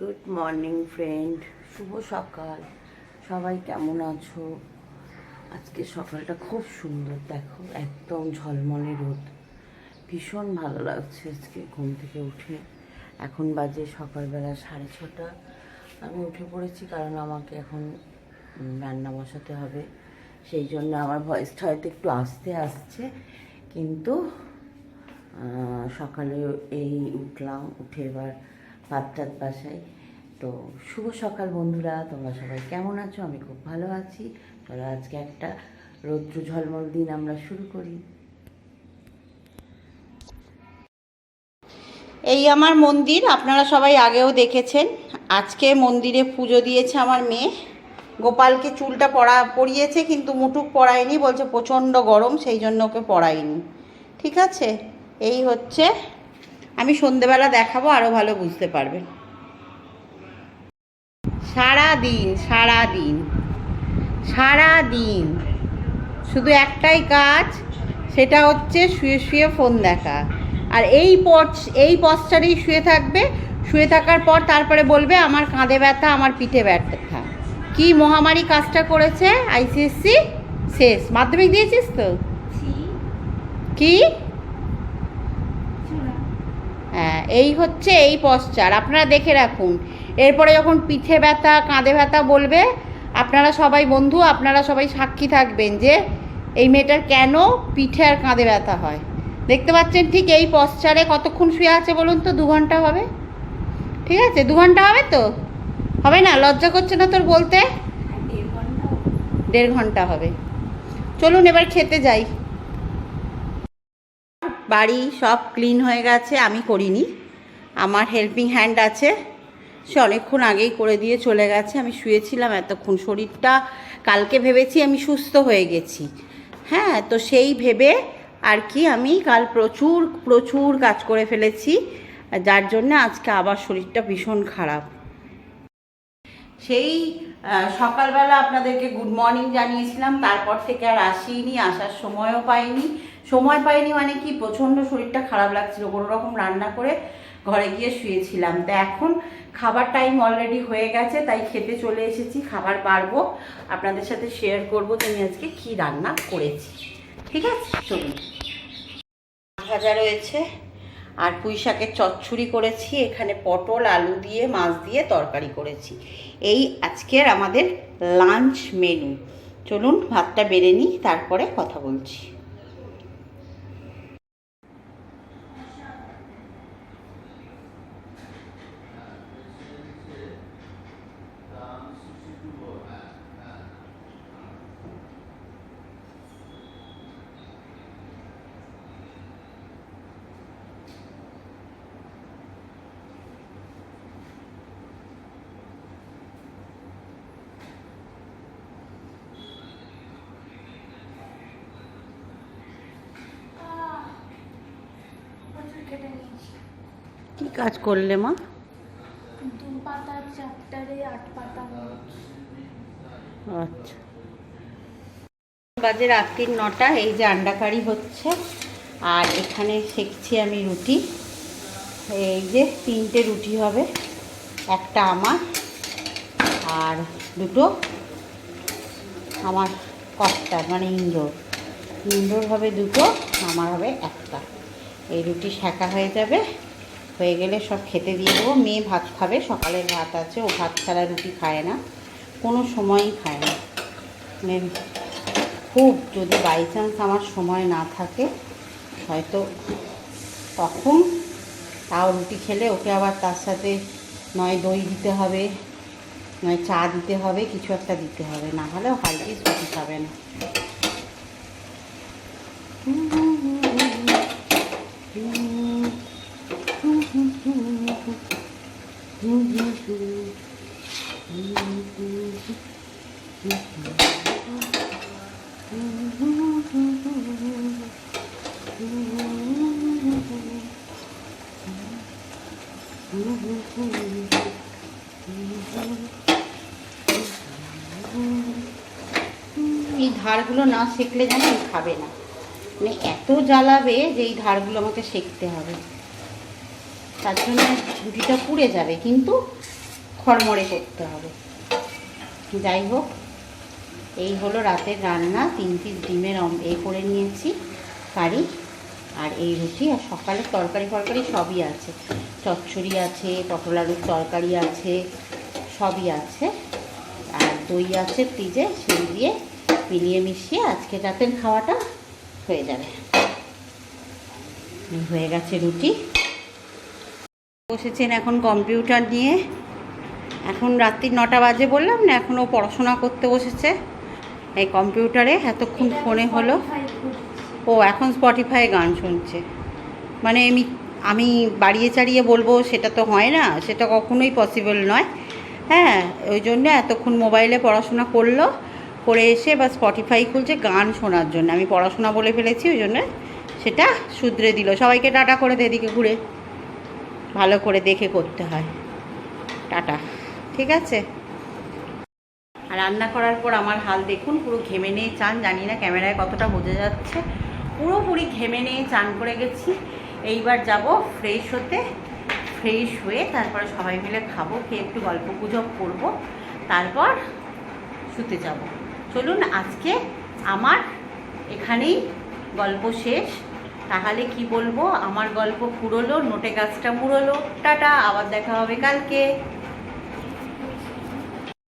Good morning friend শুভ সকাল। সবাই কেমন আছো? আজকে সকালটা খুব সুন্দর, দেখো, একদম ঝলমলে রোদ। ভীষণ ভালো লাগছে আজকে ঘুম থেকে উঠে। এখন বাজে সকালবেলা সাড়ে ছটা। আমি উঠে পড়েছি কারণ আমাকে এখন রান্না বসাতে হবে। সেই জন্য আমার ভয়েসটা হয়তো একটু আস্তে আসছে। কিন্তু সকালে এই উঠলাম, উঠে এবার ভাত টাত বাসাই তো শুভ সকাল বন্ধুরা, তোমরা সবাই কেমন আছো? আমি খুব ভালো আছি। চলো আজকে একটা রৌদ্র ঝলমল দিন আমরা শুরু করি। এই আমার মন্দির, আপনারা সবাই আগেও দেখেছেন। আজকে মন্দিরে পুজো দিয়েছে আমার মেয়ে। গোপালকে চুলটা পড়া পরিয়েছে, কিন্তু মুটুক পরায়নি, বলছে প্রচণ্ড গরম, সেই জন্য ওকে পরাইনি। ঠিক আছে? এই হচ্ছে আমি সন্ধেবেলা দেখাবো আরও ভালো বুঝতে পারবেন সারা দিন সারা দিন সারা দিন শুধু একটাই কাজ সেটা হচ্ছে শুয়ে শুয়ে ফোন দেখা। আর এই পচ এই পশ্চারেই শুয়ে থাকবে। শুয়ে থাকার পর তারপরে বলবে আমার কাঁধে ব্যথা আমার পিঠে ব্যথা। কি মহামারী কাজটা করেছে? আইসিএসসি? শেষ। মাধ্যমিক দিয়েছিস তো? কি হ্যাঁ এই হচ্ছে এই পশ্চার আপনারা দেখে রাখুন। এরপরে যখন পিঠে ব্যথা কাঁধে ব্যথা বলবে আপনারা সবাই বন্ধু আপনারা সবাই সাক্ষী থাকবেন যে এই মেয়েটার কেন পিঠে আর কাঁধে ব্যথা হয়। দেখতে পাচ্ছেন ঠিক এই পশ্চারে কতক্ষণ শুয়ে আছে বলুন তো দু ঘণ্টা হবে? ঠিক আছে দু ঘণ্টা হবে তো? হবে না? লজ্জা করছে না তোর বলতে? দেড় ঘণ্টা হবে। চলুন এবার খেতে যাই। বাড়ি সব ক্লিন হয়ে গেছে, আমি করিনি। আমার হেল্পিং হ্যান্ড আছে, সে অনেকক্ষণ আগেই করে দিয়ে চলে গেছে। আমি শুয়েছিলাম এতক্ষণ, শরীরটা, কালকে ভেবেছি আমি সুস্থ হয়ে গেছি। হ্যাঁ তো সেই ভেবে আর কি আমি কাল প্রচুর প্রচুর কাজ করে ফেলেছি, যার জন্য আজকে আবার শরীরটা ভীষণ খারাপ। সেই সকালবেলা আপনাদেরকে গুড মর্নিং জানিয়েছিলাম, তারপর থেকে আর আসিনি, আসার সময়ও পাইনি। সময় পাইনি মানে কি, প্রচণ্ড শরীরটা খারাপ লাগছিল কোনো রকম রান্না করে ঘরে গিয়ে শুয়েছিলাম। তো এখন খাবার টাইম অলরেডি হয়ে গেছে, তাই খেতে চলে এসেছি, খাবার পারব, আপনাদের সাথে শেয়ার করব তুমি আজকে কি রান্না করেছি। ঠিক আছে, চলুন। ভাজা রয়েছে, আর পুঁই শাকের চচ্চড়ি করেছি, এখানে পটল, আলু দিয়ে, মাছ দিয়ে তরকারি করেছি। এই আজকের আমাদের লাঞ্চ মেনু চলুন, ভাতটা বেড়ে নিই, তারপরে কথা বলছি কি কাজ করলে মা? দু পাতা চ্যাপ্টারে আট পাতা আচ্ছা। বাজে রাত্রির নটা এই যে আন্ডা কারি হচ্ছে। আর এখানে শেখছি আমি রুটি। এই যে তিনটে রুটি হবে একটা আমার আর দুটো আমার কর্তার মানে ইন্দোর। ইন্দ্রর হবে দুটো আমার হবে একটা। এই রুটি শাঁকা হয়ে যাবে। হয়ে গেলে সব খেতে দিয়ে দেবো। মেয়ে ভাত খাবে, সকালের ভাত আছে, ও ভাত ছাড়া রুটি খায় না, কোনো সময়ই খায় না। মানে খুব যদি বাই চান্স আমার সময় না থাকে, হয়তো তখন তাও রুটি খেলে ওকে আবার তার সাথে নয় দই দিতে হবে, নয় চা দিতে হবে, কিছু একটা দিতে হবে, না হলে হালকিস রুটি খাবে না। এই ধারগুলো না শেখলে যেন খাবে না। মানে এত জ্বালাবে যে এই ধারগুলো আমাকে শেখতে হবে। তার জন্য রুটিটা পুড়ে যাবে, কিন্তু খড়মড়ে করতে হবে। যাই হোক, এই হলো রাতের রান্না, তিন পিস ডিমের এ করে নিয়েছি কারি আর এই রুটি। আর সকালে তরকারি ফরকারি সবই আছে। চচ্চড়ি আছে পটল আলুর তরকারি আছে, সবই আছে। আর দই আছে ফ্রিজে, সেই দিয়ে মিলিয়ে মিশিয়ে আজকে রাতের খাওয়াটা হয়ে যাবে। হয়ে গেছে রুটি। বসেছেন এখন কম্পিউটার নিয়ে। এখন রাত্রি নটা বাজে বললাম না, এখনও পড়াশোনা করতে বসেছে। এই কম্পিউটারে এতক্ষণ ফোনে হলো। ও, এখন স্পটিফাই গান শুনছে। মানে আমি আমি বাড়িয়ে চাড়িয়ে বলব, সেটা তো হয় না, সেটা কখনোই পসিবল নয়। হ্যাঁ ওই জন্য এতক্ষণ মোবাইলে পড়াশোনা করল, করে এসে বা স্পটিফাই খুলছে গান শোনার জন্য। আমি পড়াশোনা বলে ফেলেছি, ওই জন্য সেটা শুধরে দিল। সবাইকে টাটা করে দে, এদিকে ঘুরে। ভালো করে দেখে করতে হয়। টাটা। ঠিক আছে? আর রান্না করার পর আমার হাল দেখুন, পুরো ঘেমে নিয়ে চান, জানি না ক্যামেরায় কতটা বোঝা যাচ্ছে। পুরোপুরি ঘেমে নিয়ে চান করে গেছি। এইবার যাব ফ্রেশ হতে ফ্রেশ হয়ে তারপরে সবাই মিলে খাব, খেয়ে একটু গল্প গুজব করব, তারপর শুতে যাব। চলুন আজকে আমার এখানেই গল্প শেষ। তাহলে কি বলব? আমার গল্প ফুরোলো নোটে গাছটা মুড়োলো। টাটা আবার দেখা হবে কালকে।